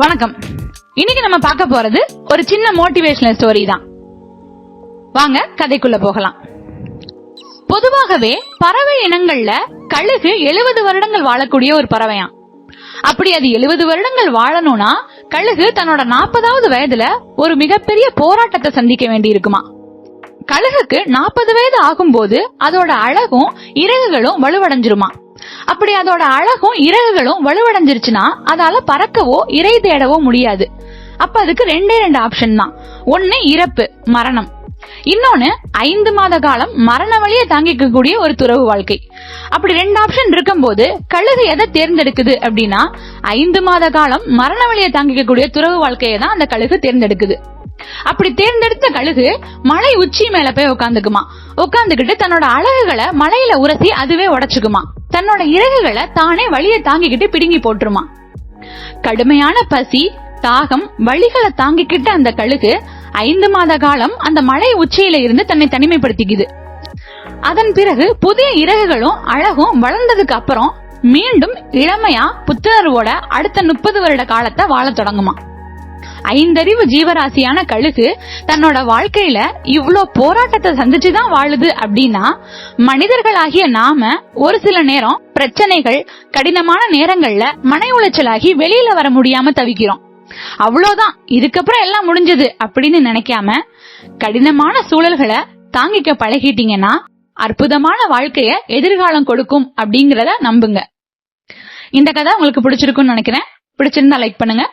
வணக்கம். இன்னைக்கு நம்ம பார்க்க போறது ஒரு சின்ன மோட்டிவேஷனல் ஸ்டோரி தான். வாங்க கதைக்குள்ள போகலாம். பொதுவாகவே பறவை இனங்கள்ல கழுகு எழுபது வருடங்கள் வாழக்கூடிய ஒரு பறவையாம். அப்படி அது எழுபது வருடங்கள் வாழணும்னா கழுகு தன்னோட நாற்பதாவது வயதுல ஒரு மிகப்பெரிய போராட்டத்தை சந்திக்க வேண்டி இருக்குமா கழுகுக்கு நாற்பது வயது ஆகும்போது அதோட அழகும் இறகுகளும் வலுவடைஞ்சிருமா அப்படி அதோட அழகும் இறகுகளும் வலுவடைஞ்சிருச்சுன்னா அதால பறக்கவோ இறை தேடவோ முடியாது. அப்ப அதுக்கு ரெண்டே ரெண்டு ஆப்ஷன் தான். ஒன்னு இறப்பு மரணம். இன்னொன்னு ஐந்து மாத காலம் மரண வழியை தாங்கிக்கக்கூடிய ஒரு துறவு வாழ்க்கை. அப்படி ரெண்டு ஆப்ஷன் இருக்கும்போது கழுகு எதை தேர்ந்தெடுக்குது அப்படின்னா ஐந்து மாத காலம் மரண வழியை தாங்கிக்கக்கூடிய துறவு வாழ்க்கையை தான் அந்த கழுகு தேர்ந்தெடுக்குது. அப்படி தேர்ந்தெடுத்த கழுகு மலை உச்சி மேல போய் உட்காந்துக்குமா உட்காந்துக்கிட்டு தன்னோட அழகுகளை மலையில உரசி அதுவே உடைச்சுக்குமா. தன்னோட இறகுகளை தானே வழியை தாங்கிக்கிட்டு பிடுங்கி போட்டுருமா. கடுமையான பசி தாகம் வழிகளை தாங்கிக்கிட்டு அந்த கழுகு ஐந்து மாத காலம் அந்த மலை உச்சியில இருந்து தன்னை தனிமைப்படுத்திக்குது. அதன் பிறகு புதிய இறகுகளும் அழகும் வளர்ந்ததுக்கு அப்புறம் மீண்டும் இளமையா புத்துணர்வோட அடுத்த முப்பது வருட காலத்தை வாழ தொடங்குமா. ஐந்தறிவு ஜீவராசியான கழுகு தன்னோட வாழ்க்கையில இவ்வளோ போராட்டத்தை சந்திச்சுதான் வாழுது அப்படின்னா மனிதர்களாகிய நாம ஒரு சில நேரம் பிரச்சனைகள் கடினமான நேரங்கள்ல மன உளைச்சலாகி வெளியில வர முடியாம தவிக்கிறோம். அவ்வளவுதான் இதுக்கப்புறம் எல்லாம் முடிஞ்சது அப்படின்னு நினைக்காம கடினமான சூழல்களை தாங்கிக்க பழகிட்டீங்கன்னா அற்புதமான வாழ்க்கைய எதிர்காலம் கொடுக்கும் அப்படிங்கறத நம்புங்க. இந்த கதை உங்களுக்கு பிடிச்சிருக்கும்னு நினைக்கிறேன். பிடிச்சிருந்தா லைக் பண்ணுங்க.